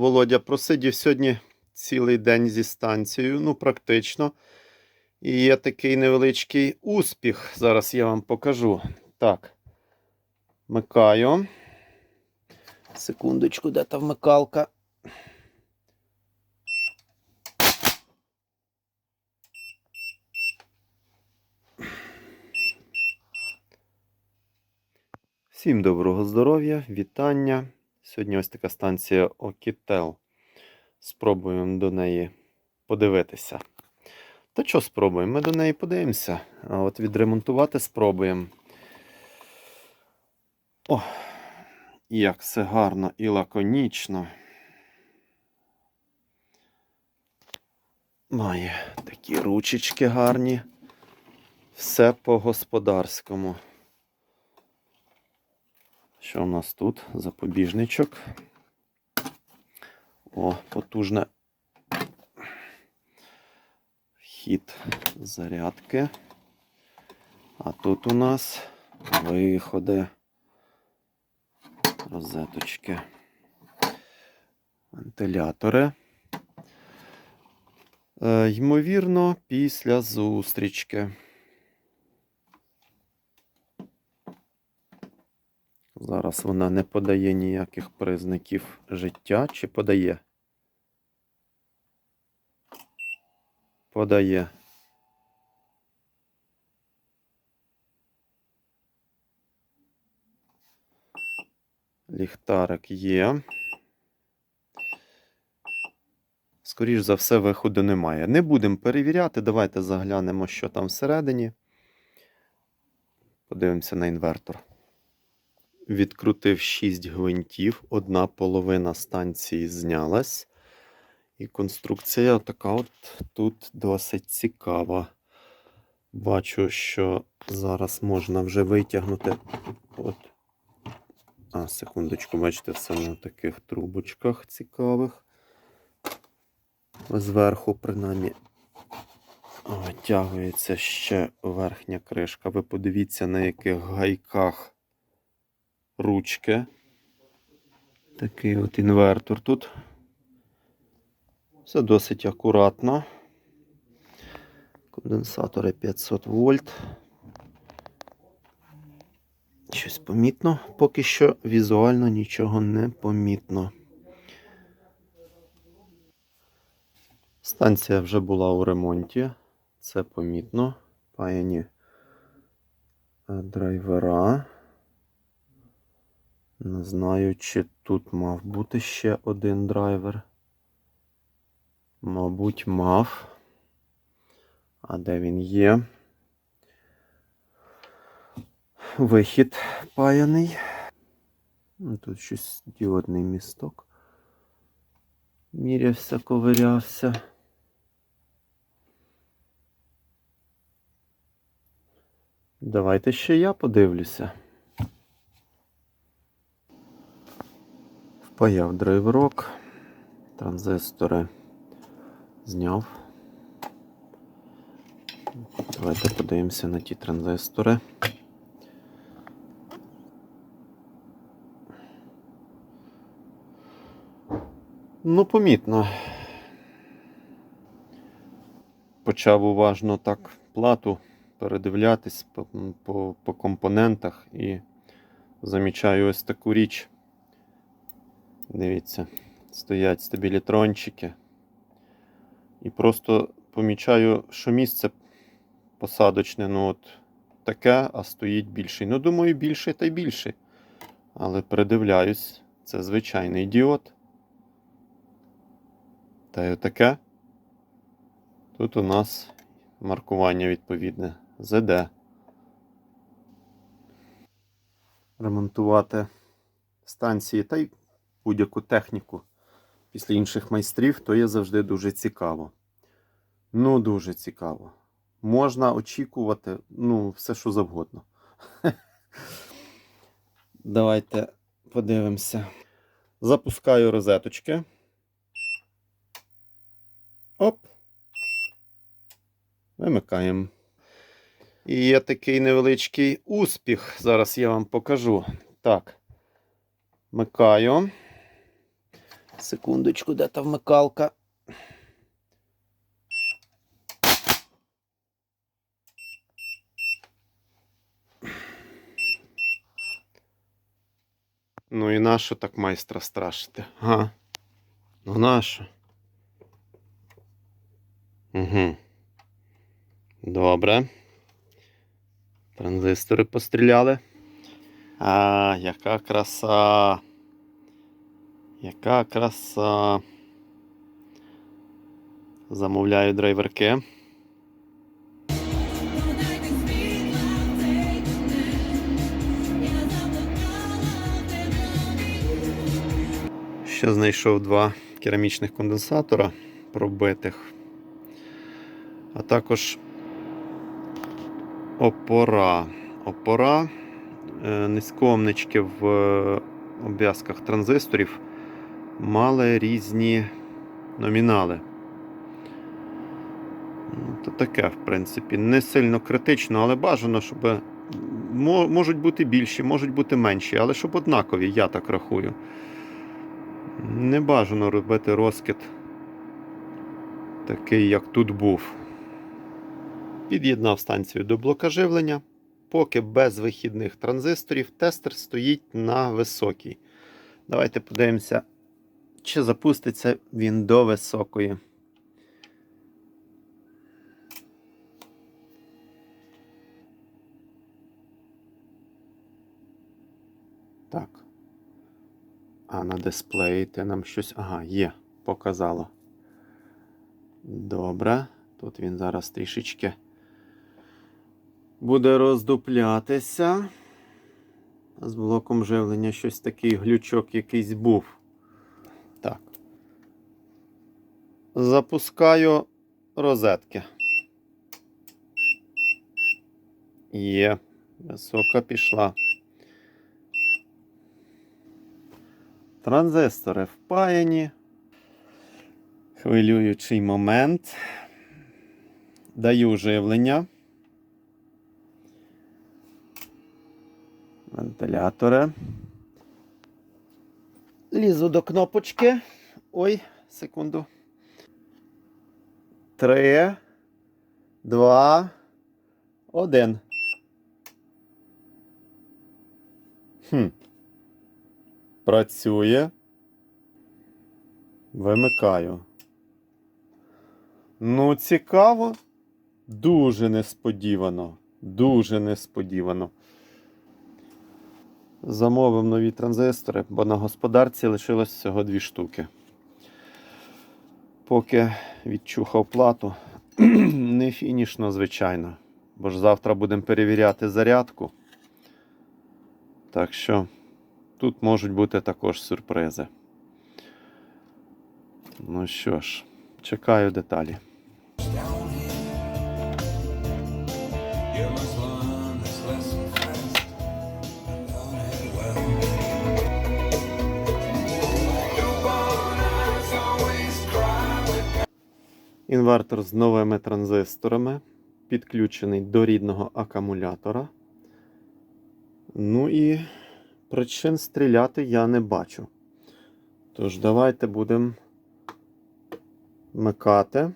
Володя просидів сьогодні цілий день зі станцією, ну, практично. І є такий невеличкий успіх. Зараз я вам покажу. Так. Вмикаю. Секундочку, де та вмикалка? Всім доброго здоров'я, вітання. Сьогодні ось така станція Окітел. Спробуємо до неї подивитися. Та що спробуємо? Ми до неї подивимося. А от відремонтувати спробуємо. О, як все гарно і лаконічно. Має такі ручечки гарні. Все по-господарському. Що в нас тут? Запобіжничок. О, потужне вхід зарядки. А тут у нас виходи, розеточки, вентилятори. Е, ймовірно, після зустрічки. Зараз вона не подає ніяких признаків життя чи подає? Подає. Ліхтарик є. Скоріш за все, виходу немає. Не будемо перевіряти. Давайте заглянемо, що там всередині. Подивимося на інвертор. Відкрутив 6 гвинтів, одна половина станції знялась. І конструкція така от тут досить цікава. Бачу, що зараз можна вже витягнути. От. А, секундочку, бачите, все на таких трубочках цікавих. Зверху, принаймні, витягується ще верхня кришка. Ви подивіться, на яких гайках ручки. Такий от інвертор тут. Все досить акуратно. Конденсатори 500 вольт. Щось помітно. Поки що візуально нічого не помітно. Станція вже була у ремонті. Це помітно. Паяні е, драйвера. Не знаю, чи тут мав бути ще один драйвер. Мабуть, мав. А де він є? Вихід паяний. Ну, Тут щось діодний місток. Мірявся, ковирявся. Давайте ще я подивлюся. Впаяв драйверок, транзистори зняв. Давайте подивимося на ті транзистори. Ну, помітно. Почав уважно так плату передивлятись по, по, по компонентах і замічаю ось таку річ. Дивіться, стоять стабілітрончики. І просто помічаю, що місце посадочне, ну от таке, а стоїть більший. Ну, думаю, більший та й більший. Але придивляюсь, це звичайний діод. Та й отаке. Тут у нас маркування відповідне ЗД. Ремонтувати станції та й будь-яку техніку після інших майстрів, то є завжди дуже цікаво. Ну, дуже цікаво. Можна очікувати, ну, все, що завгодно. Давайте подивимося. Запускаю розеточки. Оп. Вимикаємо. І є такий невеличкий успіх. Зараз я вам покажу. Так. Вмикаю. Секундочку, де та вмикалка. Ну і нащо так майстра страшити? Га? Ну нащо? Угу. Добре. Транзистори постріляли. А, яка краса. Яка краса. Замовляю драйверки. Ще знайшов два керамічних конденсатора пробитих. А також опора. Опора е, низькоомнички в е, обв'язках транзисторів мали різні номінали. Ну, То таке, в принципі, не сильно критично, але бажано, щоб можуть бути більші, можуть бути менші, але щоб однакові, я так рахую. Не бажано робити розкид такий, як тут був. Під'єднав станцію до блока живлення. Поки без вихідних транзисторів тестер стоїть на високій. Давайте подивимося, чи запуститься він до високої. Так. А на дисплеї те нам щось. Ага, є, показало. Добре. Тут він зараз трішечки буде роздуплятися. З блоком живлення щось такий глючок якийсь був. Так. Запускаю розетки. Є. Висока пішла. Транзистори впаяні. Хвилюючий момент. Даю живлення. Вентилятори. Лізу до кнопочки. Ой, секунду. Три, два, один. Хм. Працює. Вимикаю. Ну, цікаво. Дуже несподівано. Дуже несподівано. Замовив нові транзистори, бо на господарці лишилось всього дві штуки. Поки відчухав плату, не фінішно, звичайно. Бо ж завтра будемо перевіряти зарядку. Так що тут можуть бути також сюрпризи. Ну що ж, чекаю деталі. Інвертор з новими транзисторами, підключений до рідного акумулятора. Ну і причин стріляти я не бачу. Тож, давайте будемо вмикати.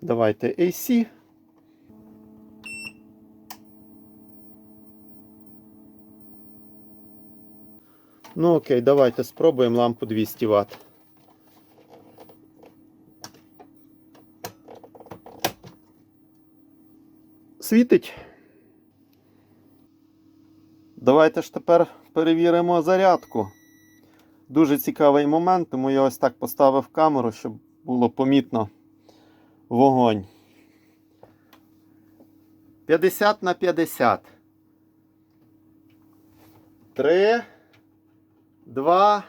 Давайте AC. Ну окей, давайте спробуємо лампу 200 Вт. Світить. Давайте ж тепер перевіримо зарядку. Дуже цікавий момент, тому я ось так поставив камеру, щоб було помітно вогонь. 50 на 50. 3, 2,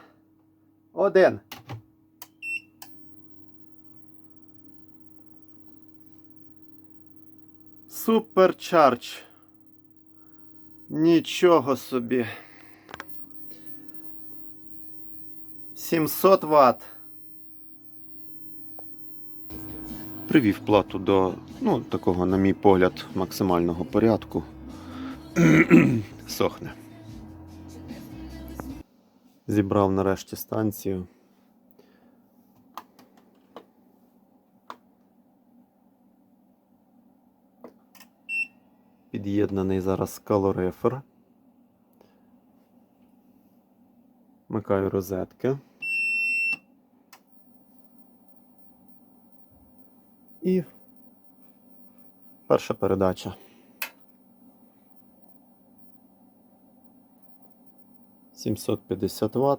1. Суперчардж. Нічого собі. 700 Вт. Привів плату до, ну, такого, на мій погляд, максимального порядку. сохне. Зібрав нарешті станцію. Під'єднаний зараз калорифер. Вмикаю розетки. І перша передача. Сімсот п'ятдесят Вт.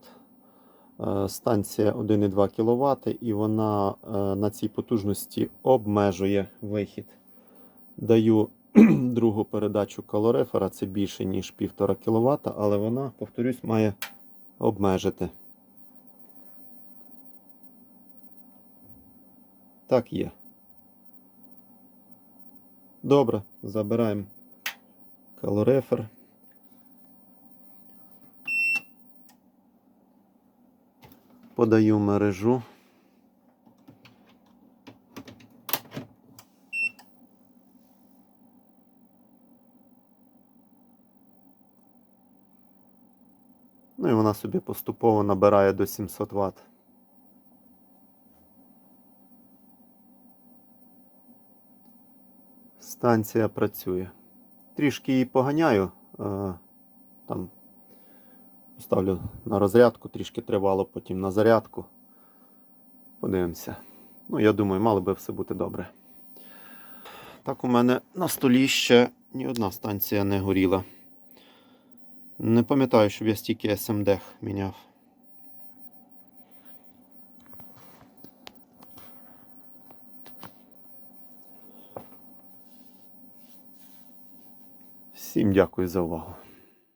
Е, Станція 1,2 кВт, і вона е, на цій потужності обмежує вихід. Даю другу передачу калорифера, це більше, ніж 1,5 кВт, але вона, повторюсь, має обмежити. Так є. Добре, забираємо калорифер. Подаю мережу. Ну і вона собі поступово набирає до 700 Вт. Станція працює. Трішки її поганяю. е, Там поставлю на розрядку, трішки тривало, потім на зарядку. Подивимося. Ну, я думаю, мало би все бути добре. Так, у мене на столі ще ні одна станція не горіла. Не пам'ятаю, щоб я стільки СМД міняв. Всім дякую за увагу.